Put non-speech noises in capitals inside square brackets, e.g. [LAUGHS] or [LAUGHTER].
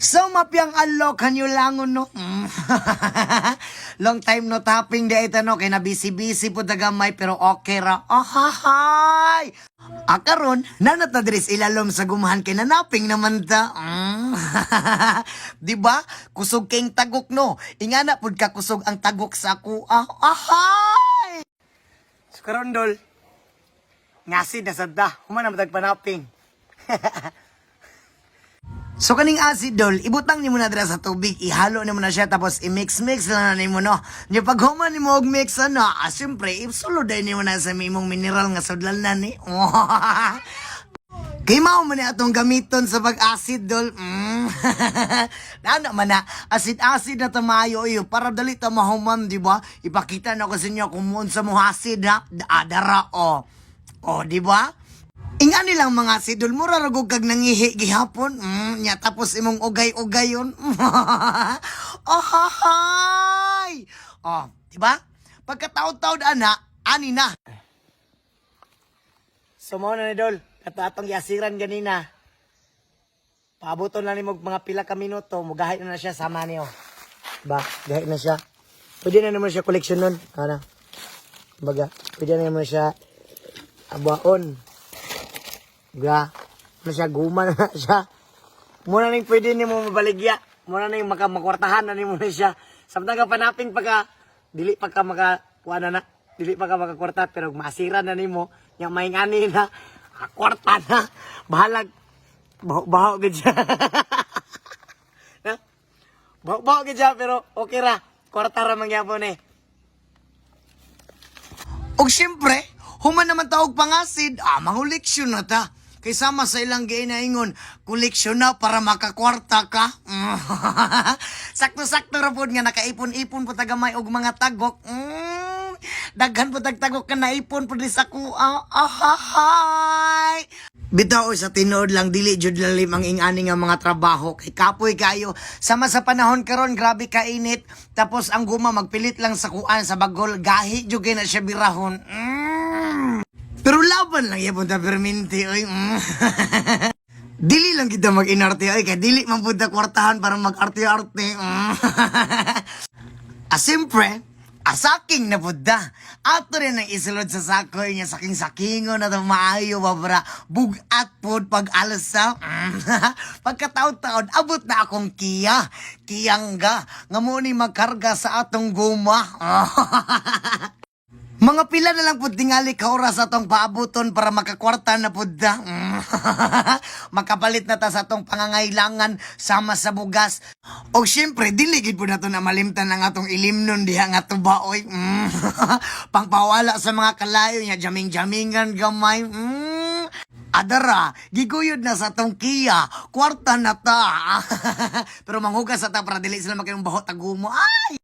So, mapyang allo, kanyo langon, no? Mm. [LAUGHS] Long time no tapping di ito, no? Kaya na busy-busy po tagamay, pero okay ra. Ahahay! Akaron, nanat na dres ilalom sa gumahan kay nanaping naman ta. Mm. [LAUGHS] di ba? Kusog kayong tagok, no? Ingana pud ka kusog ang tagok sa ako. Ah, ahay! So, karon, dol, ngasid na sadda. Human na matagpanaping. [LAUGHS] So kaning acid dol, ibutang nimo na dira sa tubig, ihalo nimo na siya tapos i-mix-mix lang na nimo no. Nya pag human nimo og mix ano, ah, syempre ipsulo day nimo na sa imong mineral nga sudlan na ni. [LAUGHS] Kay mao man ni atong gamiton sa pag-acid dol. Mm. Nana [LAUGHS] man na acid-acid na tamayo iyo para dali ta mahuman, di ba? Ipakita na ko sa inyo kung sa mo acid ha. Da- Dara o. O, di ba? Inga nilang mga sidol, mura ragog kag nangihi gihapon. Mm, nya tapos imong ugay-ugay yun. Ahahay! [LAUGHS] Oh, di ba? Pagkataod-taod ana, ani na. Sumo na ni Dol, kato atong giasiran ganina. Paabuton na ni mo mga pila ka minuto, mugahit na na siya sama niyo. Ba, gahit na siya. Pwede na naman siya koleksyon nun. Ano? Baga, pwede na naman siya abaon. Ga, siya, guma na [LAUGHS] siya. Muna nang pwede ni mo mabaligya. Muna nang maka makwartahan na ni mo na siya. Samtang ka panaping pagka, dili pa ka maka, na na, dili pa ka makakwarta, pero masira na ni mo, yung may ngani na, kwarta na, bahalag, baho, baho gid siya. [LAUGHS] Na? baho, baho gid siya, pero okay ra, kwarta ra mangyapon eh. Og syempre, human naman taog pangasid, ah, manguleksyon na ta. Kay sama sa ilang ginaingon, koleksyon na para makakwarta ka. [LAUGHS] Sakto-sakto ra pod nga nakaipon-ipon po tagamay og mga tagok. Mm, daghan po tagtagok ka naipon po sa kuha. Ahahay! Bitaw sa tinuod lang dili jud lalim ang ingani nga mga trabaho kay kapoy kayo sama sa panahon karon grabe ka init tapos ang guma magpilit lang sa kuan sa bagol gahi jud na siya birahon. Mm. Laban lang yapon ta perminti oy. Mm. [LAUGHS] dili lang kita mag-inarte oy kay dili man pud ta kwartahan para mag-arte-arte. Mm. [LAUGHS] ah, siyempre, asaking na budda. Ato rin ang isulod sa sakoy niya saking sakingo na maayo babra. Bugat pod pag alas sa. [LAUGHS] Pagkataon-taon, abot na akong kiya. Kiyangga. Nga mo ni magkarga sa atong guma. Mga pila na lang po tingali ka oras atong paabuton para makakwarta na po da. [LAUGHS] Makapalit na ta sa atong pangangailangan sama sa bugas. O syempre, diligid po na to na malimtan ang atong ilimnon diha nga tubaoy. [LAUGHS] Pangpawala sa mga kalayo niya, jaming-jamingan gamay. Mm. Adara, giguyod na sa atong kiya, kwarta na ta. [LAUGHS] Pero manghugas sa ta para dili sila magkayong bahot tagumo. Ay!